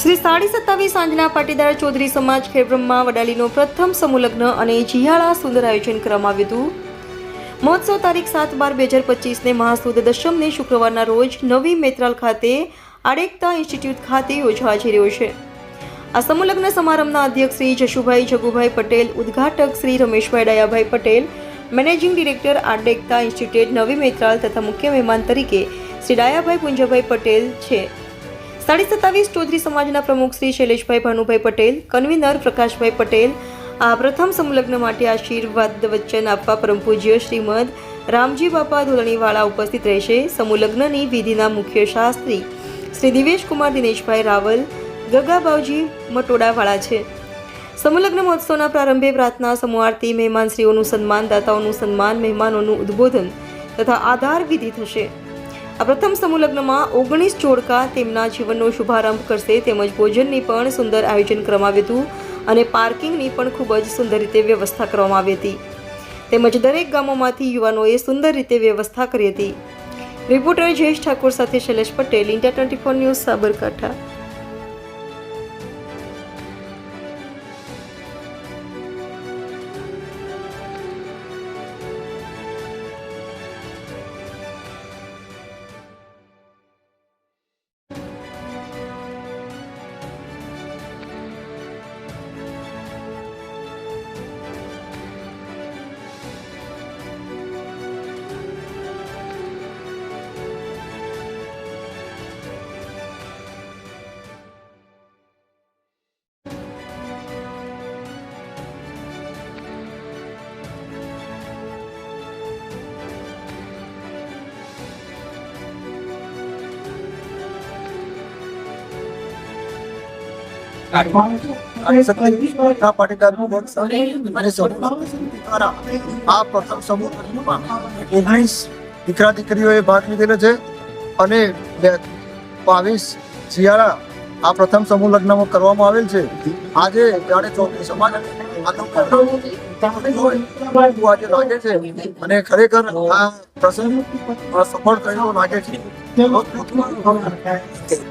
શ્રી સાડી સત્તાવીસ સાંજના પાટીદાર ચૌધરી સમાજ ખેડબ્રહ્મા વડાલીનો પ્રથમ સમૂહ લગ્ન અને જિયાળા સુંદર આયોજન કરવામાં આવ્યું હતું. મહોત્સવ તારીખ સાત બાર બે હજાર પચીસને મહાસુદ દશમને શુક્રવારના રોજ નવી મેત્રાલ ખાતે આડેકતા ઇન્સ્ટિટ્યૂટ ખાતે યોજવા જઈ રહ્યો છે. આ સમૂહલગ્ન સમારંભના અધ્યક્ષ Shri Jashubhai Jagubhai Patel, ઉદ્ઘાટક Shri Rameshbhai Dayabhai Patel, managing director Adekta institute નવી મેત્રાલ તથા મુખ્ય મહેમાન તરીકે શ્રી ડાયાભાઈ પુંજાભાઈ પટેલ છે. સાડી સત્તાવીસ ચૌધરી સમાજના પ્રમુખ શ્રી શૈલેષભાઈ ભાનુભાઈ પટેલ, કન્વીનર પ્રકાશભાઈ પટેલ, આ પ્રથમ સંલગ્ન માટે આશીર્વાદ વચન આપવા પરમ પૂજ્ય શ્રીમદ રામજી બાપા ધોલણીવાળા ઉપસ્થિત રહેશે. સમુલગ્નની વિધિના મુખ્ય શાસ્ત્રી શ્રી દિવેશ કુમાર, દિનેશભાઈ રાવલ ગગાબાવજી મટોડાવાળા છે. સમુલગ્ન મહોત્સવના પ્રારંભે પ્રાર્થના સમૂહ આરતી મહેમાનશ્રીઓનું સન્માન, દાતાઓનું સન્માન, મહેમાનોનું ઉદ્બોધન તથા આધાર વિધિ થશે. આ પ્રથમ સમૂહ લગ્નમાં ઓગણીસ જોડકા તેમના જીવનનો શુભારંભ કરશે. તેમજ ભોજનની પણ સુંદર આયોજન કરવામાં આવ્યું હતું અને પાર્કિંગની પણ ખૂબ જ સુંદર રીતે વ્યવસ્થા કરવામાં આવી હતી. તેમજ દરેક ગામોમાંથી યુવાનોએ સુંદર રીતે વ્યવસ્થા કરી હતી. રિપોર્ટર જયેશ ઠાકોર સાથે Shailesh Patel, India twenty four news Sabarkantha. અને દીકરા દીકરીઓએ ભાગ લીધેલો છે અને બાવીસ શિયાળા આ પ્રથમ સમૂહ લગ્નમાં કરવામાં આવેલ છે. આજે જાણે ચૌધરી સમાજ આજે લાગે છે અને ખરેખર આ પ્રસંગ સફળ થયેલો લાગે છે.